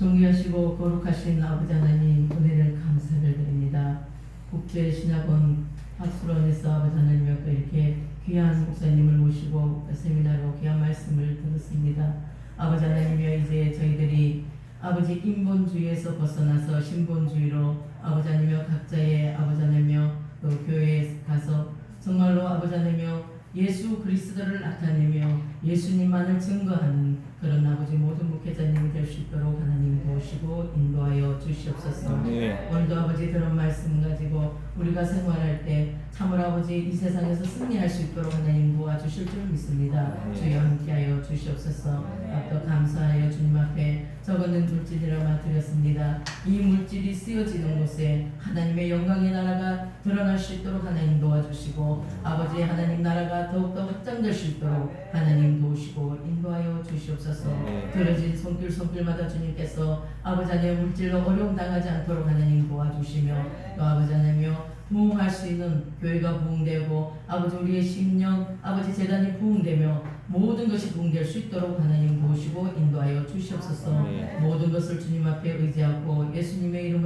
존귀하시고 거룩하신 아버지 하나님 은혜를 감사를 드립니다. 국제신학원 학술원에서 아버지 하나님과 이렇게 귀한 목사님을 모시고 세미나로 귀한 말씀을 들었습니다. 아버지 하나님이여 이제 저희들이 아버지 인본주의에서 벗어나서 신본주의로 아버지 하나님이여 각자의 아버지 하나님이여 또 교회에 가서 정말로 아버지 하나님이여 예수 그리스도를 나타내며 예수님만을 증거하는 그런 아버지 모든 목회자님이 될 수 있도록 하나님 도우시고 인도하여 주시옵소서. 네. 오늘도 아버지 들은 말씀 가지고 우리가 생활할 때 참으로 아버지 이 세상에서 승리할 수 있도록 하나님 도와주실 줄 믿습니다. 네. 주여 함께하여 주시옵소서. 또 감사하여 주님 앞에 적어는 물질이라 맡드렸습니다. 이 물질이 쓰여지는 곳에 하나님의 영광의 나라가 드러날 수 있도록 하나님 도와주시고 아버지 하나님 나라가 더욱더 확장될 수 있도록 하나님 도우시고 인도하여 주시옵소서. 네. 들어진 손길 손길마다 주님께서 아버지 하나님 물질로 어려움 당하지 않도록 하나님 도와주시며 또 아버지 하나님여 부흥할 수 있는 교회가 부흥되고 아버지 우리의 심령 아버지 재단이 부흥되며 모든 것이 부흥될 수 있도록 하나님 도우시고 인도하여 주시옵소서 네. 모든 것을 주님 앞에 의지하고 예수님의 이름